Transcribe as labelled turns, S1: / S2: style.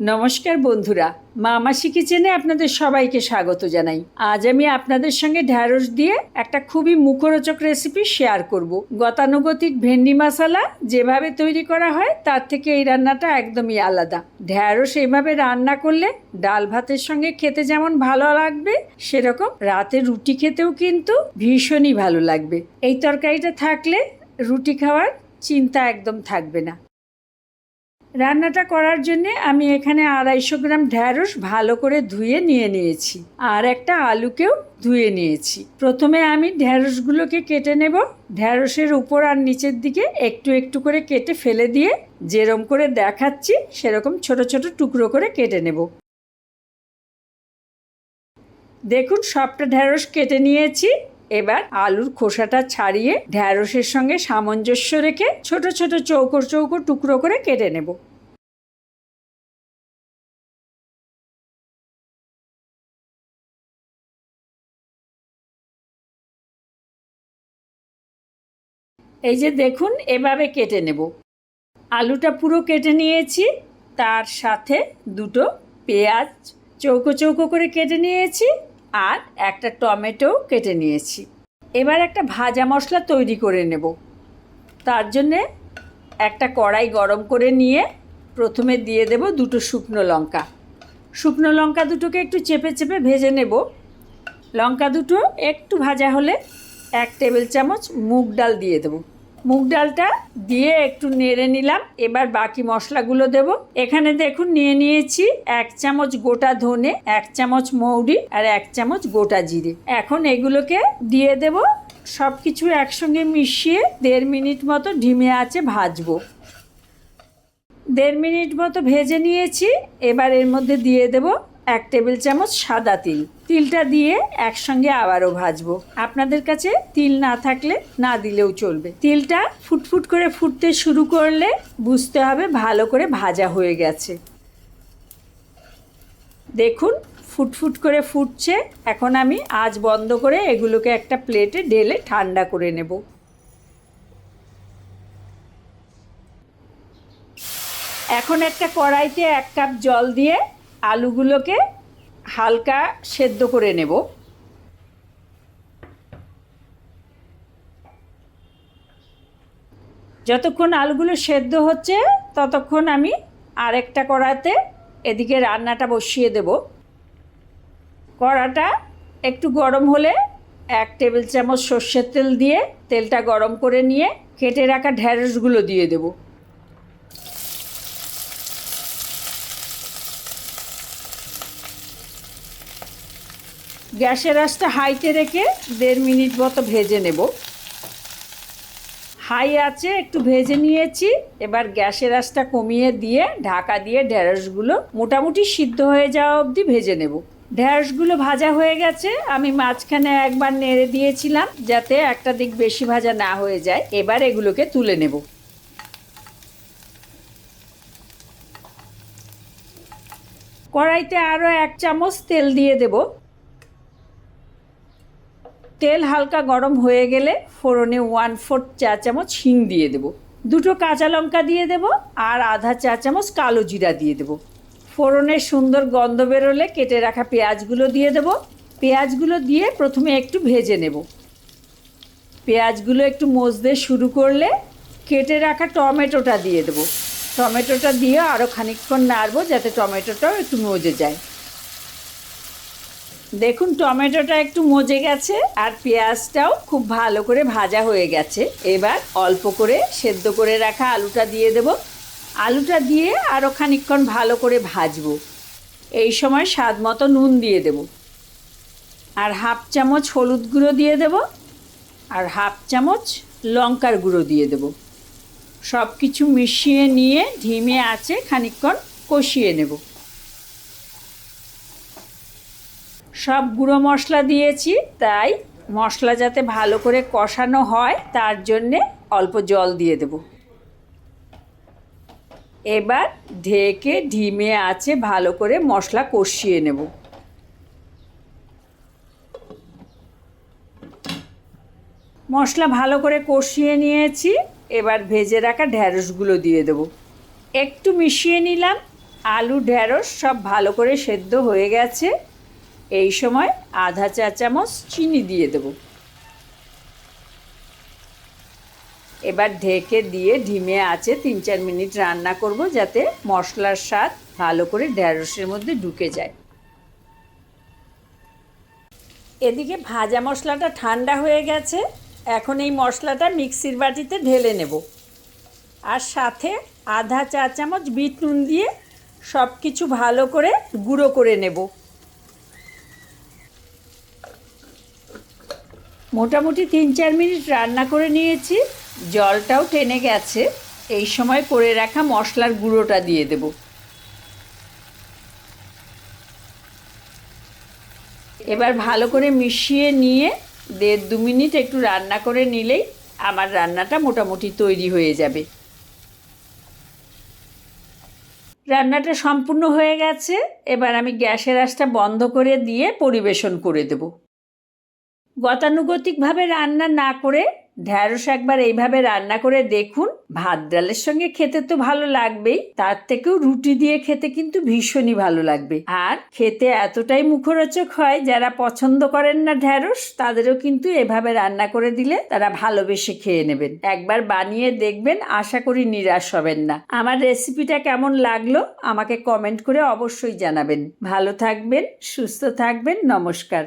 S1: নমস্কার বন্ধুরা মামাসি কিচেনে আপনাদের সবাইকে স্বাগত জানাই। আজ আমি আপনাদের সঙ্গে ঢ্যাঁড়স দিয়ে একটা খুবই মুখরোচক রেসিপি শেয়ার করব। গতানুগতিক ভেন্ডি মশলা যেভাবে তৈরি করা হয়, তার থেকে এই রান্নাটা একদমই আলাদা। ঢ্যাঁড়স এইভাবে রান্না করলে ডাল ভাতের সঙ্গে খেতে যেমন ভালো লাগবে, সেরকম রাতে রুটি খেতেও কিন্তু ভীষণই ভালো লাগবে। এই তরকারিটা থাকলে রুটি খাওয়ার চিন্তা একদম থাকবে না। রান্নাটা করার জন্যে আমি এখানে আড়াইশো গ্রাম ঢ্যাঁড়স ভালো করে ধুয়ে নিয়ে নিয়েছি। আর একটা আলুকেও ধুয়ে নিয়েছি। প্রথমে আমি ঢ্যাঁড়সগুলোকে কেটে নেব। ঢ্যাঁড়সের উপর আর নিচের দিকে একটু একটু করে কেটে ফেলে দিয়ে যেরম করে দেখাচ্ছি, সেরকম ছোট ছোট টুকরো করে কেটে নেব। দেখুন, সবটা ঢ্যাঁড়স কেটে নিয়েছি। এবার আলুর খোসাটা ছাড়িয়ে ঢ্যাঁড়সের সঙ্গে সামঞ্জস্য রেখে ছোট ছোট চৌকো চৌকো টুকরো করে কেটে নেব। এই যে দেখুন, এভাবে কেটে নেব। আলুটা পুরো কেটে নিয়েছি, তার সাথে দুটো পেঁয়াজ চৌকো চৌকো করে কেটে নিয়েছি আর একটা টমেটো কেটে নিয়েছি। এবার একটা ভাজা মশলা তৈরি করে নেব। তার জন্যে একটা কড়াই গরম করে নিয়ে প্রথমে দিয়ে দেব দুটো শুকনো লঙ্কা। শুকনো লঙ্কা দুটোকে একটু চেপে চেপে ভেজে নেব। লঙ্কা দুটো একটু ভাজা হলে এক টেবিল চামচ মুগ ডাল দিয়ে দেবো। মুগ ডালটা দিয়ে একটু নেড়ে নিলাম। এবার বাকি মশলাগুলো দেব। এখানে দেখুন নিয়ে নিয়েছি এক চামচ গোটা ধনে, এক চামচ মৌরি আর এক চামচ গোটা জিরে। এখন এগুলোকে দিয়ে দেব। সব কিছু একসঙ্গে মিশিয়ে দেড় মিনিট মতো ঢিমে আছে ভাজবো। দেড় মিনিট মতো ভেজে নিয়েছি। এবার এর মধ্যে দিয়ে দেব এক টেবিল চামচ সাদা তিল। তিলটা দিয়ে একসঙ্গে আবারও ভাজবো। আপনাদের কাছে তিল না থাকলে না দিলেও চলবে। তিলটা ফুটফুট করে ফুটতে শুরু করলে বুঝতে হবে ভালো করে ভাজা হয়ে গেছে। দেখুন, ফুটফুট করে ফুটছে। এখন আমি আজ বন্ধ করে এগুলোকে একটা প্লেটে ঢেলে ঠান্ডা করে নেব। এখন একটা কড়াইতে এক কাপ জল দিয়ে আলুগুলোকে হালকা সেদ্ধ করে নেব। যতক্ষণ আলুগুলো সেদ্ধ হচ্ছে, ততক্ষণ আমি আরেকটা কড়াতে এদিকে রান্নাটা বসিয়ে দেব। কড়াটা একটু গরম হলে এক টেবিল চামচ সর্ষের তেল দিয়ে তেলটা গরম করে নিয়ে কেটে রাখা ঢ্যাঁড়সগুলো দিয়ে দেবো। গ্যাসের আঁচটা হাইতে রেখে দেড় মিনিট মতো ভেজে নেব। হাই আছে একটু ভেজে নিয়েছি, এবার গ্যাসের আঁচটা কমিয়ে দিয়ে ঢাকা দিয়ে ঢেঁড়সগুলো মোটামুটি সিদ্ধ হয়ে যাওয়া অবধি ভেজে নেব। ঢেঁড়সগুলো ভাজা হয়ে গেছে, আমি মাঝখানে একবার নেড়ে দিয়েছিলাম যাতে একটা দিক বেশি ভাজা না হয়ে যায়, এবার এগুলোকে তুলে নেব। কড়াইতে আরও এক চামচ তেল দিয়ে দেবো। তেল হালকা গরম হয়ে গেলে ফোড়নে ওয়ান ফোর্থ চা চামচ হিং দিয়ে দেবো। দুটো কাঁচা লঙ্কা দিয়ে দেবো আর আধা চা চামচ কালো জিরা দিয়ে দেবো। ফোড়নের সুন্দর গন্ধ বেরোলে কেটে রাখা পেঁয়াজগুলো দিয়ে দেবো। পেঁয়াজগুলো দিয়ে প্রথমে একটু ভেজে নেব। পেঁয়াজগুলো একটু মজতে শুরু করলে কেটে রাখা টমেটোটা দিয়ে দেবো। টমেটোটা দিয়ে আরও খানিকক্ষণ নাড়বো যাতে টমেটোটাও একটু মজে যায়। দেখুন, টমেটোটা একটু মজে গেছে আর পেঁয়াজটাও খুব ভালো করে ভাজা হয়ে গেছে। এবার অল্প করে সেদ্ধ করে রাখা আলুটা দিয়ে দেব। আলুটা দিয়ে আরও খানিকক্ষণ ভালো করে ভাজবো। এই সময় স্বাদ মতো নুন দিয়ে দেব। আর হাফ চামচ হলুদ গুঁড়ো দিয়ে দেব। আর হাফ চামচ লঙ্কার গুঁড়ো দিয়ে দেব। সব কিছু মিশিয়ে নিয়ে ঢিমে আছে খানিকক্ষণ কষিয়ে নেব। সব গুঁড়ো মশলা দিয়েছি, তাই মশলা যাতে ভালো করে কষানো হয়, তার জন্যে অল্প জল দিয়ে দেব। এবার ঢেকে ঢিমে আছে ভালো করে মশলা কষিয়ে নেব। মশলা ভালো করে কষিয়ে নিয়েছি, এবার ভেজে রাখা ঢ্যাঁড়সগুলো দিয়ে দেব। একটু মিশিয়ে নিলাম, আলু ঢ্যাঁড়স সব ভালো করে সেদ্ধ হয়ে গেছে। এই সময় আধা চা চামচ চিনি দিয়ে দেব। এবার ঢেকে দিয়ে ঢিমে আছে তিন চার মিনিট রান্না করব যাতে মশলার স্বাদ ভালো করে ঢ্যাঁড়সের মধ্যে ঢুকে যায়। এদিকে ভাজা মশলাটা ঠান্ডা হয়ে গেছে। এখন এই মশলাটা মিক্সির বাটিতে ঢেলে নেব। আর সাথে আধা চা চামচ বিট নুন দিয়ে সব কিছু ভালো করে গুঁড়ো করে নেব। মোটামুটি তিন চার মিনিট রান্না করে নিয়েছি। জলটাও টেনে গেছে। এই সময় করে রাখা মশলার গুঁড়োটা দিয়ে দেব। এবার ভালো করে মিশিয়ে নিয়ে দেড় দু মিনিট একটু রান্না করে নিলেই আমার রান্নাটা মোটামুটি তৈরি হয়ে যাবে। রান্নাটা সম্পূর্ণ হয়ে গেছে। এবার আমি গ্যাসের আঁচটা বন্ধ করে দিয়ে পরিবেশন করে দেব। গতানুগতিকভাবে রান্না না করে, ঢ্যাঁড়স একবার এইভাবে রান্না করে দেখুন, ভাত ডালের সঙ্গে খেতে তো ভালো লাগবেই, তার থেকেও রুটি দিয়ে খেতে কিন্তু ভীষণই ভালো লাগবে। আর খেতে এতটাই মুখরোচক হয়, যারা পছন্দ করেন না ঢ্যাঁড়স, তাদেরও কিন্তু এভাবে রান্না করে দিলে তারা ভালোবেসে খেয়ে নেবেন। একবার বানিয়ে দেখবেন, আশা করি নিরাশ হবেন না। আমার রেসিপিটা কেমন লাগল, আমাকে কমেন্ট করে অবশ্যই জানাবেন। ভালো থাকবেন, সুস্থ থাকবেন, নমস্কার।